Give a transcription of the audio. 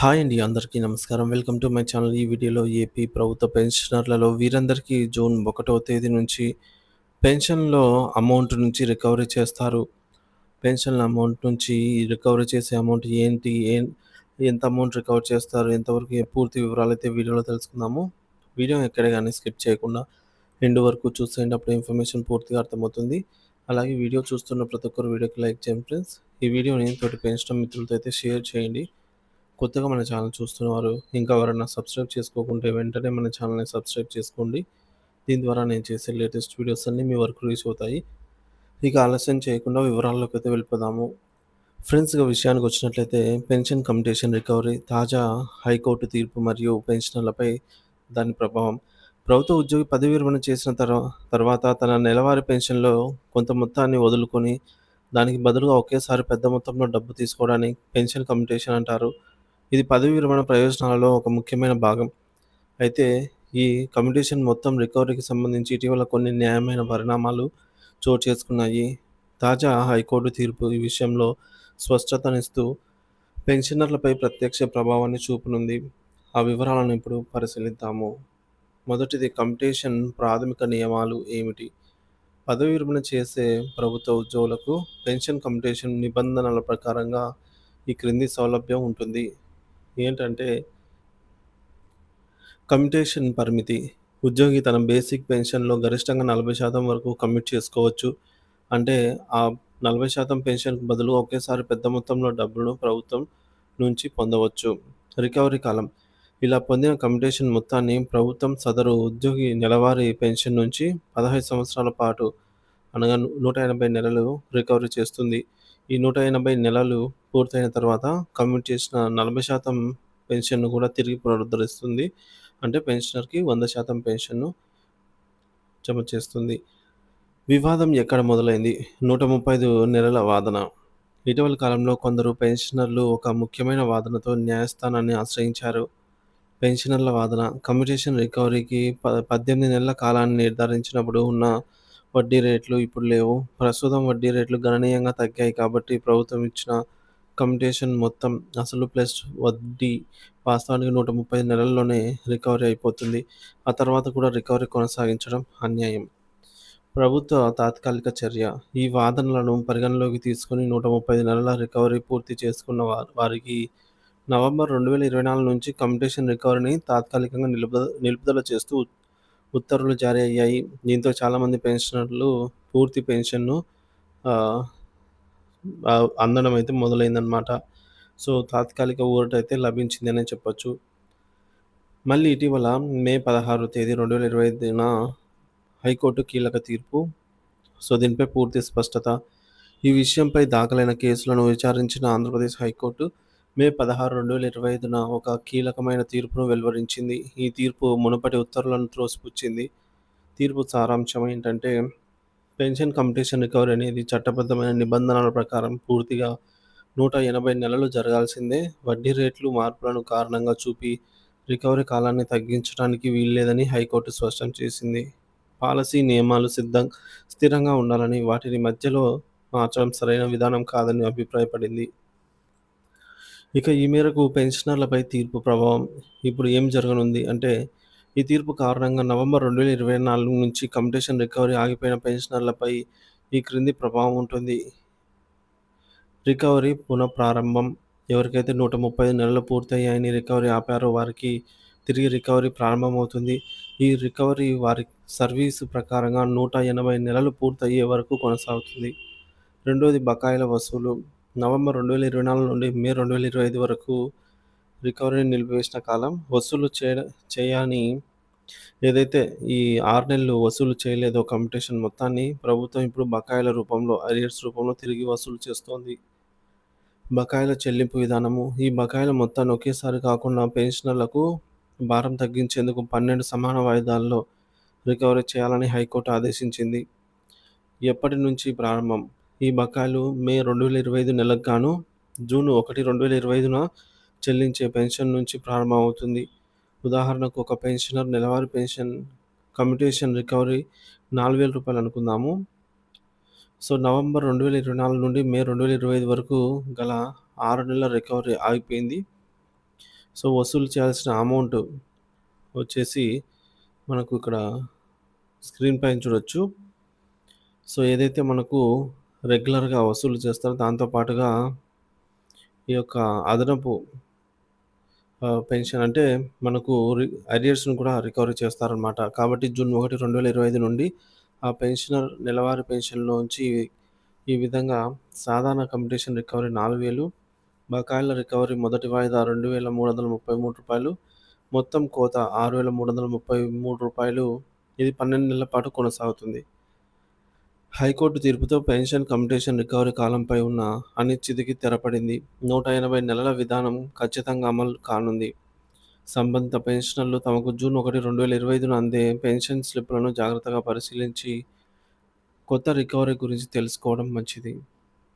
Hi అండి అందరికీ నమస్కారం. Welcome to my channel. ఈ వీడియోలో ఏపీ ప్రభుత్వ పెన్షనర్లలో వీరందరికీ జూన్ ఒకటవ తేదీ నుంచి పెన్షన్లో అమౌంట్ నుంచి రికవరీ చేస్తారు. పెన్షన్ అమౌంట్ నుంచి రికవరీ చేసే అమౌంట్ ఏంటి? ఎంత అమౌంట్ రికవర్ చేస్తారు? ఎంతవరకు పూర్తి వివరాలు అయితే వీడియోలో తెలుసుకుందాము. వీడియో ఎక్కడ కానీ స్కిప్ చేయకుండా ఎండు వరకు చూసేయండి అప్పుడు ఇన్ఫర్మేషన్ పూర్తిగా అర్థమవుతుంది. అలాగే వీడియో చూస్తున్న ప్రతి ఒక్కరు వీడియోకి లైక్ చేయండి ఫ్రెండ్స్. ఈ వీడియోని తోటి పెంచడం మిత్రులతో అయితే షేర్ చేయండి. కొత్తగా మన ఛానల్ చూస్తున్నవారు ఇంకా ఎవరైనా సబ్స్క్రైబ్ చేసుకోకుంటే వెంటనే మన ఛానల్ని సబ్స్క్రైబ్ చేసుకోండి. దీని ద్వారా నేను చేసే లేటెస్ట్ వీడియోస్ అన్నీ మీ వరకు రీచ్ అవుతాయి. ఇక ఆలస్యం చేయకుండా వివరాల్లోకి అయితే వెళ్ళిపోదాము. ఫ్రెండ్స్ విషయానికి వచ్చినట్లయితే పెన్షన్ కమిటేషన్ రికవరీ తాజా హైకోర్టు తీర్పు మరియు పెన్షనర్లపై దాని ప్రభావం. ప్రభుత్వ ఉద్యోగి పదవి విరమణ చేసిన తర్వా తర్వాత తన నెలవారీ పెన్షన్లో కొంత మొత్తాన్ని వదులుకొని దానికి బదులుగా ఒకేసారి పెద్ద మొత్తంలో డబ్బు తీసుకోవడానికి పెన్షన్ కమిటేషన్ అంటారు. ఇది పదవి విరమణ ప్రయోజనాలలో ఒక ముఖ్యమైన భాగం. అయితే ఈ కమ్యూనికేషన్ మొత్తం రికవరీకి సంబంధించి ఇటీవల కొన్ని న్యాయమైన పరిణామాలు చోటు చేసుకున్నాయి. తాజా హైకోర్టు తీర్పు ఈ విషయంలో స్పష్టతనిస్తూ పెన్షనర్లపై ప్రత్యక్ష ప్రభావాన్ని చూపనుంది. ఆ వివరాలను ఇప్పుడు పరిశీలిద్దాము. మొదటిది కంపిటీషన్ ప్రాథమిక నియమాలు ఏమిటి? పదవి విరమణ చేసే ప్రభుత్వ ఉద్యోగులకు పెన్షన్ కంపిటీషన్ నిబంధనల ప్రకారంగా ఈ క్రింది సౌలభ్యం ఉంటుంది. ఏంటంటే కమిటేషన్ పరిమితి. ఉద్యోగి తన బేసిక్ పెన్షన్లో గరిష్టంగా నలభై శాతం వరకు కమిట్ చేసుకోవచ్చు. అంటే ఆ నలభై శాతం పెన్షన్కు బదులు ఒకేసారి పెద్ద మొత్తంలో డబ్బును ప్రభుత్వం నుంచి పొందవచ్చు. రికవరీ కాలం. ఇలా పొందిన కమిటేషన్ మొత్తాన్ని ప్రభుత్వం సదరు ఉద్యోగి నెలవారీ పెన్షన్ నుంచి పదహైదు సంవత్సరాల పాటు అనగా నూట ఎనభై నెలలు రికవరీ చేస్తుంది. ఈ నూట ఎనభై నెలలు పూర్తయిన తర్వాత కమిట్ చేసిన నలభై శాతం పెన్షన్ను కూడా తిరిగి పునరుద్ధరిస్తుంది. అంటే పెన్షనర్కి వంద శాతం పెన్షన్ను జమ చేస్తుంది. వివాదం ఎక్కడ మొదలైంది? నూట ముప్పై ఐదు నెలల వాదన. ఇటీవల కాలంలో కొందరు పెన్షనర్లు ఒక ముఖ్యమైన వాదనతో న్యాయస్థానాన్ని ఆశ్రయించారు. పెన్షనర్ల వాదన. కమ్యూటేషన్ రికవరీకి ప పద్దెనిమిది నెలల కాలాన్ని నిర్ధారించినప్పుడు ఉన్న వడ్డీ రేట్లు ఇప్పుడు లేవు. ప్రస్తుతం వడ్డీ రేట్లు గణనీయంగా తగ్గాయి కాబట్టి ప్రభుత్వం ఇచ్చిన కమ్యూటేషన్ మొత్తం అసలు ప్లస్ వడ్డీ వాస్తవానికి నూట ముప్పై నెలల్లోనే రికవరీ అయిపోతుంది. ఆ తర్వాత కూడా రికవరీ కొనసాగించడం అన్యాయం. ప్రభుత్వ తాత్కాలిక చర్య. ఈ వాదనలను పరిగణలోకి తీసుకుని నూట ముప్పై నెలల రికవరీ పూర్తి చేసుకున్న వారు వారికి నవంబర్ రెండు వేల ఇరవై నాలుగు నుంచి కమ్యూటేషన్ రికవరీని తాత్కాలికంగా నిలుపు నిలుపుదల చేస్తూ ఉత్తర్వులు జారీ అయ్యాయి. దీంతో చాలామంది పెన్షనర్లు పూర్తి పెన్షన్ను అందడం అయితే మొదలైందనమాట సో తాత్కాలిక ఊరట అయితే లభించిందనే చెప్పొచ్చు. మళ్ళీ ఇటీవల మే పదహారు తేదీ రెండు వేల ఇరవై ఐదున హైకోర్టు కీలక తీర్పు. సో దీనిపై పూర్తి స్పష్టత. ఈ విషయంపై దాఖలైన కేసులను విచారించిన ఆంధ్రప్రదేశ్ హైకోర్టు మే పదహారు రెండు వేల ఇరవై ఐదున ఒక కీలకమైన తీర్పును వెలువరించింది. ఈ తీర్పు మునుపటి ఉత్తర్వులను త్రోసిపుచ్చింది. తీర్పు సారాంశం ఏంటంటే పెన్షన్ కంపిటీషన్ రికవరీ అనేది చట్టబద్ధమైన నిబంధనల ప్రకారం పూర్తిగా నూట ఎనభై నెలలు జరగాల్సిందే. వడ్డీ రేట్లు మార్పులను కారణంగా చూపి రికవరీ కాలాన్ని తగ్గించడానికి వీల్లేదని హైకోర్టు స్పష్టం చేసింది. పాలసీ నియమాలు సిద్ధం స్థిరంగా ఉండాలని వాటిని మధ్యలో మార్చడం సరైన విధానం కాదని అభిప్రాయపడింది. ఇక ఈ మేరకు పెన్షనర్లపై తీర్పు ప్రభావం ఇప్పుడు ఏం జరగనుంది అంటే ఈ తీర్పు కారణంగా నవంబర్ రెండు వేల ఇరవై నాలుగు నుంచి కంపిటీషన్ రికవరీ ఆగిపోయిన పెన్షనర్లపై ఈ క్రింది ప్రభావం ఉంటుంది. రికవరీ పునఃప్రారంభం. ఎవరికైతే నూట ముప్పై నెలలు పూర్తయ్యాయని రికవరీ ఆపారో వారికి తిరిగి రికవరీ ప్రారంభమవుతుంది. ఈ రికవరీ వారి సర్వీసు ప్రకారంగా నూట ఎనభై నెలలు పూర్తయ్యే వరకు కొనసాగుతుంది. రెండోది బకాయిల వసూలు. నవంబర్ రెండు వేల ఇరవై నాలుగు నుండి మే రెండు వేల ఇరవై ఐదు వరకు రికవరీని నిలిపివేసిన కాలం వసూలు చేయ చేయని ఏదైతే ఈ ఆరు నెలలు వసూలు చేయలేదో కమిటేషన్ మొత్తాన్ని ప్రభుత్వం ఇప్పుడు బకాయిల రూపంలో అరియర్స్ రూపంలో తిరిగి వసూలు చేస్తోంది. బకాయిల చెల్లింపు విధానము ఈ బకాయిల మొత్తాన్ని ఒకేసారి కాకుండా పెన్షనర్లకు భారం తగ్గించేందుకు పన్నెండు సమాన వాయిదాల్లో రికవరీ చేయాలని హైకోర్టు ఆదేశించింది. ఎప్పటి నుంచి ప్రారంభం? ఈ బకాయిలు మే రెండు వేల ఇరవై ఐదు నెలకు గాను జూన్ ఒకటి రెండు వేల ఇరవై ఐదున చెల్లించే పెన్షన్ నుంచి ప్రారంభమవుతుంది. ఉదాహరణకు ఒక పెన్షనర్ నెలవారీ పెన్షన్ కమ్యూటేషన్ రికవరీ నాలుగు వేల రూపాయలు అనుకుందాము. సో నవంబర్ రెండు వేల ఇరవై నాలుగు నుండి మే రెండు వేల ఇరవై ఐదు వరకు గల ఆరు నెలల రికవరీ ఆగిపోయింది. సో, వసూలు చేయాల్సిన అమౌంట్ వచ్చేసి మనకు ఇక్కడ స్క్రీన్ పైన చూడొచ్చు. సో, ఏదైతే మనకు రెగ్యులర్‌గా వసూలు చేస్తారో దాంతో పాటుగా ఈ యొక్క అదనపు ఆహ్, పెన్షన్ అంటే మనకు రి అరియర్స్‌ని కూడా రికవరీ చేస్తారనమాట. కాబట్టి జూన్ 1, 2025 నుండి ఆ పెన్షనర్ నెలవారీ పెన్షన్‌లోంచి ఈ విధంగా సాధారణ కంపిటీషన్ రికవరీ 4000 బకాయిల రికవరీ మొదటి వాయిదా రూ. 2333 మొత్తం కోత రూ. 6333 ఇది 12 నెలల పాటు కొనసాగుతుంది. హైకోర్టు తీర్పుతో పెన్షన్ కంప్యూటేషన్ రికవరీ కాలంపై ఉన్న అనిశ్చితికి తెరపడింది. 180 నెలల విధానం ఖచ్చితంగా అమలు కానుంది. సంబంధిత పెన్షనర్లు తమకు జూన్ 1, 2025న అందే పెన్షన్ స్లిప్లను జాగ్రత్తగా పరిశీలించి కొత్త రికవరీ గురించి తెలుసుకోవడం మంచిది.